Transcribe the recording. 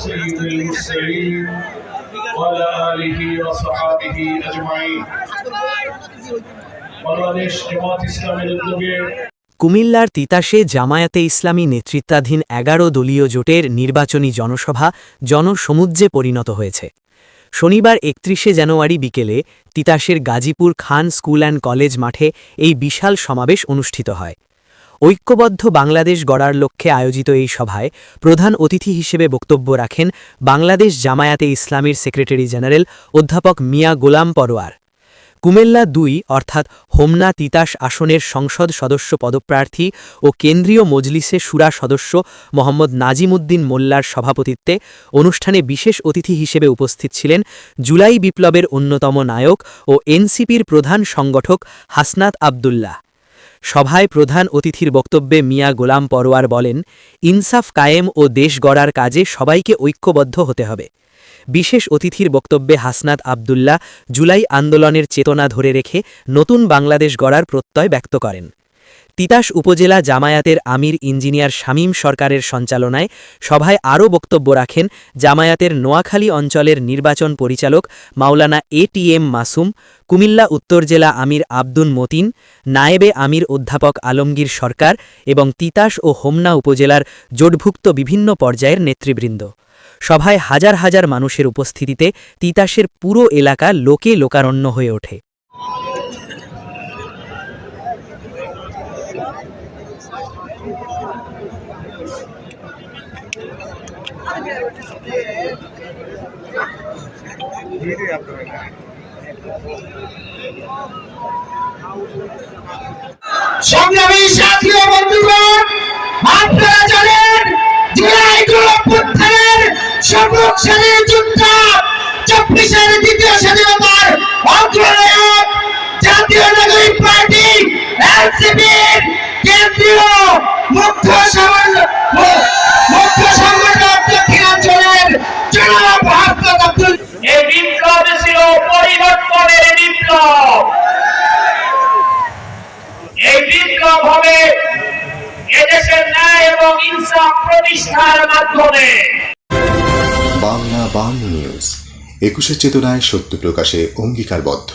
سيد المرسلين وعلى آله وصحابه أجمعين বাংলাদেশ জামাত ইসলামের উদ্যোগে কুমিল্লার তিতাসে জামায়াতে ইসলামী নেতৃত্বাধীন এগারো দলীয় জোটের নির্বাচনী জনসভা জনসমুদ্রে পরিণত হয়েছে শনিবার একত্রিশে জানুয়ারি বিকেলে তিতাসের Gazipur Khan school and college মাঠে এই বিশাল সমাবেশ অনুষ্ঠিত হয় ঐক্যবদ্ধ বাংলাদেশ গড়ার লক্ষ্যে আয়োজিত এই সভায় প্রধান অতিথি হিসেবে বক্তব্য রাখেন বাংলাদেশ জামায়াতে ইসলামীর সেক্রেটারি জেনারেল অধ্যাপক মিয়া গোলাম পরোয়ার। কুমিল্লা দুই, অর্থাৎ হোমনা তিতাস আসনের সংসদ সদস্য পদপ্রার্থী ও কেন্দ্রীয় মজলিসে সুরা সদস্য মোহাম্মদ নাজিমুদ্দিন মোল্লার সভাপতিত্বে অনুষ্ঠানে বিশেষ অতিথি হিসেবে উপস্থিত ছিলেন জুলাই বিপ্লবের অন্যতম নায়ক ও এনসিপির প্রধান সংগঠক হাসনাত আবদুল্লাহ। সভায় প্রধান অতিথির বক্তব্যে মিয়া গোলাম পরোয়ার বলেন, ইনসাফ কায়েম ও দেশ গড়ার কাজে সবাইকে ঐক্যবদ্ধ হতে হবে। বিশেষ অতিথির বক্তব্যে হাসনাত আবদুল্লাহ জুলাই আন্দোলনের চেতনা ধরে রেখে নতুন বাংলাদেশ গড়ার প্রত্যয় ব্যক্ত করেন। তিতাস উপজেলা জামায়াতের আমির ইঞ্জিনিয়ার শামীম সরকারের সঞ্চালনায় সভায় আরও বক্তব্য রাখেন জামায়াতের নোয়াখালী অঞ্চলের নির্বাচন পরিচালক মাওলানা এটিএম মাসুম, কুমিল্লা উত্তর জেলা আমির আব্দুন মতিন, নায়েবে আমির অধ্যাপক আলমগীর সরকার এবং তিতাস ও হোমনা উপজেলার জোটভুক্ত বিভিন্ন পর্যায়ের নেতৃবৃন্দ। সভায় হাজার হাজার মানুষের উপস্থিতিতে তিতাসের পুরো এলাকা লোকে লোকারণ্য হয়ে ওঠে। সংগ্রামী সাথী ও বন্ধুগণ আপনারা জানেন জুলাই অভ্যুত্থানের সর্বসারী যুদ্ধ, চব্বিশের দ্বিতীয় স্বাধীনতার অগ্রনায়ক জাতীয় নাগরিক পার্টি এনসিপির কেন্দ্রীয় মুখ্য মুখ্য সংগঠক দক্ষিণাঞ্চলের জনাব হাসনাত আব্দুল এই বিপ্লব ছিল পরিবর্তনের বিপ্লব। এই বিপ্লব হবে এদেশের ন্যায় এবং ইনসাফ প্রতিষ্ঠার মাধ্যমে। বাংলা বাংলা নিউজ একুশে চেতনায় সত্য প্রকাশে অঙ্গীকারবদ্ধ।